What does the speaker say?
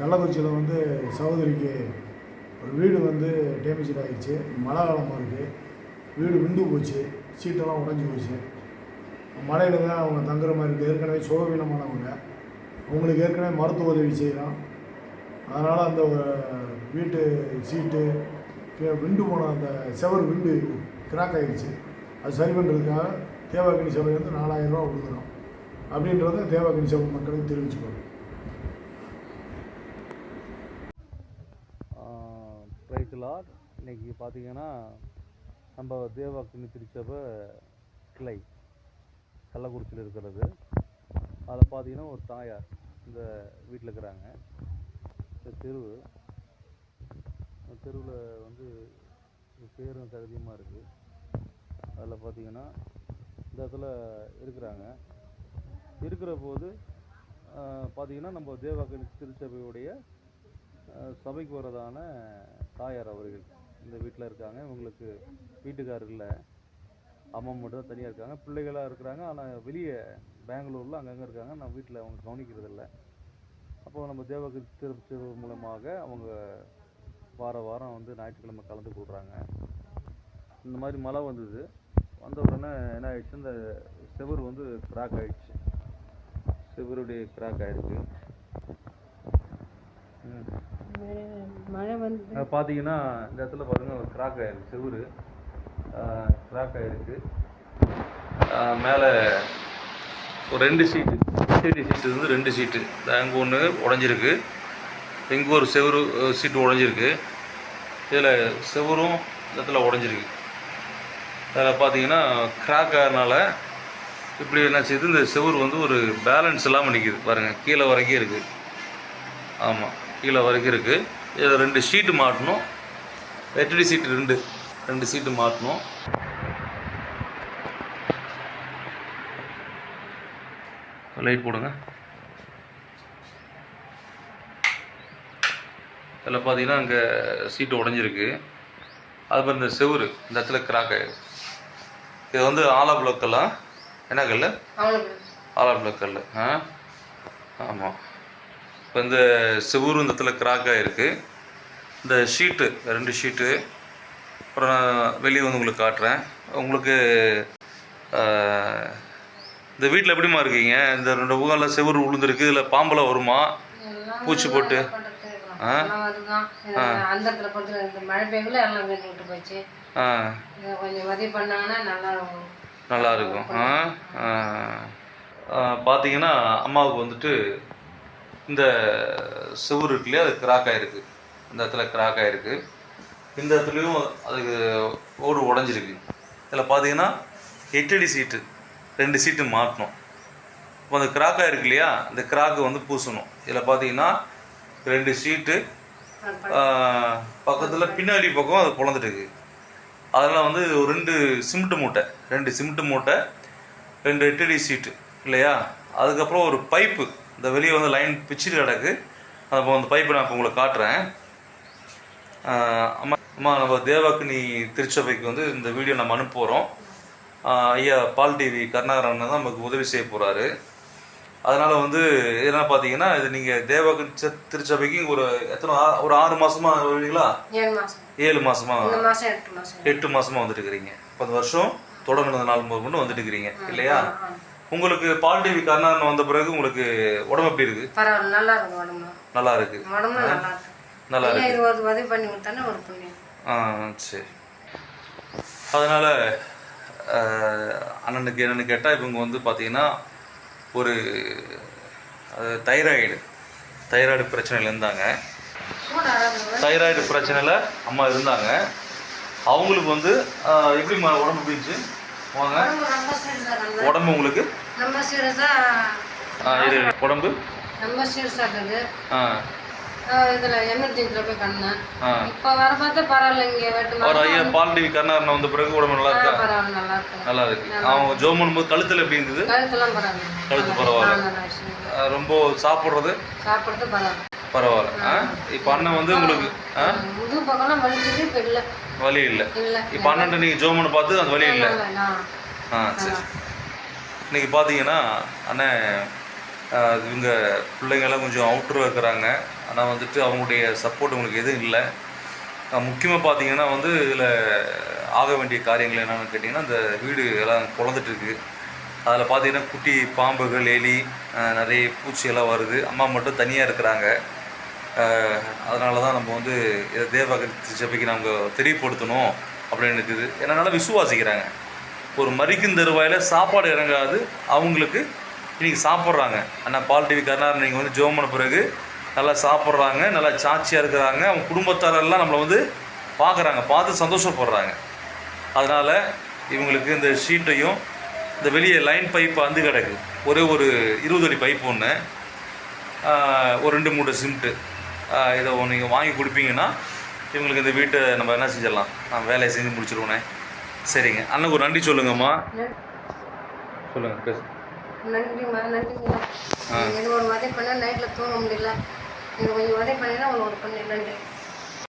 கள்ளக்குறிச்சியில் வந்து சகோதரிக்கு ஒரு வீடு வந்து டேமேஜ் ஆகிடுச்சு மழை காலமாக இருக்குது வீடு விண்டு போச்சு. சீட்டெல்லாம் உடஞ்சி போச்சு. மழையில் தான் அவங்க தங்குற மாதிரி இருக்குது ஏற்கனவே சுகவீனமானவங்க அவங்களுக்கு ஏற்கனவே மருத்துவ உதவி செய்கிறோம் அதனால் அந்த வீட்டு சீட்டு விண்டு போன அந்த செவர் விண்டு கிராக் ஆகிடுச்சு அது சரி பண்ணுறதுக்காக தேவாக்கினி சபை வந்து நாலாயிரம் ரூபா கொடுக்குறோம் அப்படின்றத தேவாக்கினி சபை மக்களுக்கு தெரிவிச்சுக்கணும். பிரைஸ்லார் இன்னைக்கு பார்த்தீங்கன்னா நம்ம தேவாக்கினி திருச்சபை கிளை கள்ளக்குறிச்சியில் இருக்கிறது. அதில் பார்த்தீங்கன்னா ஒரு தாயார் இந்த வீட்டில் இருக்கிறாங்க. இந்த தெரு தெருவில் வந்து பேரும் சகதியமாக இருக்குது அதில் பார்த்தீங்கன்னா இந்த இடத்துல இருக்கிறாங்க. இருக்கிற போது பார்த்திங்கன்னா பார்த்தீங்கன்னா நம்ம தேவாக்கினி திருச்சபையுடைய சபைக்கு வரதான தாயார் அவர்கள் இந்த வீட்டில் இருக்காங்க. இவங்களுக்கு வீட்டுக்கார் இல்லை. அம்மா மட்டும் தான் தனியாக இருக்காங்க. பிள்ளைகளாக இருக்கிறாங்க. ஆனால் வெளியே பெங்களூரில் அங்கங்கே இருக்காங்க. நான் வீட்டில் அவங்க கவனிக்கிறது இல்லை. நம்ம தேவகிரி திருச்சி மூலமாக அவங்க வார வாரம் வந்து ஞாயிற்றுக்கிழமை கலந்து கொள்கிறாங்க இந்த மாதிரி மழை வந்தது. வந்த உடனே என்ன ஆயிடுச்சு? இந்த செவுரு வந்து கிராக் ஆயிடுச்சு. செவருடைய கிராக் ஆயிருக்கு ம் மழை வந்து அஹ் பார்த்தீங்கன்னா இந்த இடத்துல பாருங்க ஒரு கிராக் ஆயிருக்கு செவுரு. கிராக் ஆயிருக்கு. மேலே ஒரு ரெண்டு சீட்டு சீட்டு சீட்டு வந்து ரெண்டு சீட்டு அங்கே ஒன்று உடஞ்சிருக்கு. இங்கே ஒரு செவுரு சீட்டு உடஞ்சிருக்கு. இதில் செவுரும் இந்த இடத்துல உடஞ்சிருக்கு. அதில் பார்த்தீங்கன்னா கிராக் ஆகிறனால இப்படி என்ன செய்யுது இந்த செவுரு வந்து ஒரு பேலன்ஸ் இல்லாமல் நிற்கிது பாருங்கள் கீழே வரைக்கும் இருக்குது ஆமாம் கீழே வரைக்கும் இருக்குது ரெண்டு ஷீட்டு மாட்டணும். ஹெச்டி சீட்டு ரெண்டு. ரெண்டு சீட்டு மாட்டணும். லைட் போடுங்க. இதில் பார்த்தீங்கன்னா அங்கே சீட்டு உடஞ்சிருக்கு. அதுக்கப்புறம் இந்த செவுரு இந்த இடத்துல கிராக் ஆயிருக்கு. இது வந்து ஆலா பிளாக்கெல்லாம் என்ன கல் ஆலா பிளாக் கல் ஆ? ஆமாம். இப்போ இந்த செவுரு இந்த இடத்துல கிராக் ஆகிருக்கு இந்த ஷீட்டு ரெண்டு ஷீட்டு. அப்புறம் வெளியே வந்து உங்களுக்கு காட்டுறேன். உங்களுக்கு இந்த வீட்டில் எப்படிம்மா இருக்கீங்க? இந்த ரெண்டு பக்கம்லாம் செவுரு விழுந்துருக்கு இதில் பாம்பெல்லாம் வருமா? பூச்சி போட்டு. ஆ? அந்த மழை பெய்யல எல்லாம் வீட்டு போச்சு. ஆ. இதை கொஞ்சம் உதவி பண்ணாங்கன்னா நல்லா இருக்கும். நல்லா இருக்கும். பார்த்தீங்கன்னா அம்மாவுக்கு வந்துட்டு இந்த செவுரு இருக்கு இல்லையா? அது கிராக் ஆயிருக்கு. இந்த இடத்துல கிராக் ஆகிருக்கு இந்த இடத்துலையும் அதுக்கு ஓடு உடஞ்சிருக்கு. இதில் பார்த்தீங்கன்னா எட்டடி சீட்டு ரெண்டு சீட்டு மாட்டணும். இப்போ அந்த கிராக் ஆயிருக்கு இல்லையா? இந்த கிராக்கு வந்து பூசணும். இதில் பார்த்தீங்கன்னா ரெண்டு சீட்டு பக்கத்தில் பின்னாடி பக்கம் அது பிளந்துட்டுருக்கு அதெல்லாம் வந்து ஒரு ரெண்டு சிமெண்ட் மூட்டை ரெண்டு சிமெண்ட் மூட்டை ரெண்டு எட்டடி சீட்டு இல்லையா? அதுக்கப்புறம் ஒரு பைப்பு இந்த வெளியே வந்து லைன் பிச்சுட்டு கிடக்கு. அப்போ அந்த பைப்பை நான் இப்போ உங்களுக்கு காட்டுறேன். அம்மா அம்மா நம்ம தேவாக்கினி திருச்சபைக்கு வந்து இந்த வீடியோ நம்ம அனுப்புகிறோம் ஐயா பால் டிவி கருணாகரன் தான் நமக்கு உதவி செய்ய போகிறாரு அதனால் வந்து என்ன பார்த்தீங்கன்னா இது நீங்கள் தேவாக்கினி திருச்சபைக்கு ஒரு எத்தனை ஒரு ஆறு மாதமா வருவீங்களா? ஏழு மாசம். எட்டு மாசம். எட்டு மாசமா வந்துட்டு இருக்கிறீங்க இப்போ இந்த வருஷம் தொடங்கின நாள் கொண்டு வந்துட்டு இருக்கிறீங்க இல்லையா? உங்களுக்கு பால் டிவி கருணாகரன் வந்த பிறகு உங்களுக்கு உடம்பு எப்படி இருக்கு? பரவாயில்ல நல்லா உடம்பு. நல்லா இருக்கு. நல்லா இருக்கு. ஒரு உதவி பண்ணி கொடுத்தானே ஒரு புண்ணியம். ஆ சரி. அதனால் அண்ணனுக்கு என்னென்னு கேட்டால் இவங்க வந்து பார்த்தீங்கன்னா ஒரு தைராய்டு. தைராய்டு பிரச்சனையில் இருந்தாங்க. தைராய்டு பிரச்சனையில் அம்மா இருந்தாங்க. அவங்களுக்கு வந்து ஆ, எப்படிம்மா உடம்பு எப்படி இருந்துச்சு வாங்க. உடம்பு உங்களுக்கு? உடம்பு? ஆ. இதில் எமர்ஜென்சியில் போய் கண்ணேன். ஆ. இப்போ வர பார்த்தா பரவாயில்ல இங்கே வெட்டு அவர் ஐயா பால் டிவி கருணாகரன் வந்த பிறகு உடம்பு நல்லா இருக்கா? பரவாயில்ல நல்லா இருக்கு. நல்லா இருக்கு. அவங்க ஜோம் பண்ணும்போது கழுத்தில் எப்படி இருந்தது? கழுத்துலாம் பரவாயில்ல. கழுத்து ரொம்ப சாப்பிட்றது? சாப்பிட்றது பரவாயில்ல. பரவாயில்ல. இப்போ அண்ணன் வந்து உங்களுக்கு ஆ? முது பக்கம்லாம் வலிச்சது இப்போ இல்லை. வலி இல்லை. இல்லை. இப்போ அண்ணன் நீங்கள் ஜோமனை பார்த்து அந்த வலி இல்லை. ஆ. சரி. இன்னைக்கு பார்த்தீங்கன்னா அண்ணன் இவங்க பிள்ளைங்கள்லாம் கொஞ்சம் அவுட்டரில் இருக்கிறாங்க. ஆனால் வந்துட்டு அவங்களுடைய சப்போர்ட் உங்களுக்கு எதுவும் இல்லை. முக்கியமாக பார்த்தீங்கன்னா வந்து இதில் ஆக வேண்டிய காரியங்கள் என்னென்னு கேட்டிங்கன்னா இந்த வீடு எல்லாம் குழந்துட்டுருக்கு அதில் பார்த்தீங்கன்னா குட்டி பாம்புகள் எலி நிறைய பூச்சியெல்லாம் வருது. அம்மா மட்டும் தனியாக இருக்கிறாங்க. அதனால தான் நம்ம வந்து இதை தேவகத்தி சபைக்கு நம்ம தெரியப்படுத்தணும் அப்படின்னு இருக்குது. ஏன்னா நல்லா விசுவாசிக்கிறாங்க. ஒரு மறிக்கும் தருவாயில் சாப்பாடு இறங்காது. அவங்களுக்கு இன்னைக்கு சாப்பிட்றாங்க. அண்ணா பால் டிவி கருணாரன் நீங்கள் வந்து ஜோம் பண்ண பிறகு நல்லா சாப்பிட்றாங்க நல்லா சாட்சியாக இருக்கிறாங்க. அவங்க குடும்பத்தாரெல்லாம் நம்மளை வந்து பார்க்குறாங்க பார்த்து சந்தோஷப்படுறாங்க. அதனால் இவங்களுக்கு இந்த ஷீட்டையும் இந்த வெளியே லைன் பைப் வந்து கிடக்கு. ஒரே ஒரு இருபது அடி பைப் ஒன்று ஒரு ரெண்டு மூணு சிமெண்ட்டு இதை நீங்கள் வாங்கி கொடுப்பீங்கன்னா இவங்களுக்கு இந்த வீட்டை நம்ம என்ன செஞ்சிடலாம்? நான் வேலையை செஞ்சு முடிச்சிருவோண்ணே சரிங்க. அண்ணனுக்கு ஒரு நன்றி சொல்லுங்கம்மா. சொல்லுங்கள் பேசு. நன்றிம்மா நன்றிங்கம்மா எனக்கு ஒரு உதவி பண்ண நைட்டில் தூங்க முடியல. நீங்கள் கொஞ்சம் உதவி பண்ணீங்கன்னா உங்களுக்கு ஒரு பண்ணி நன்றி.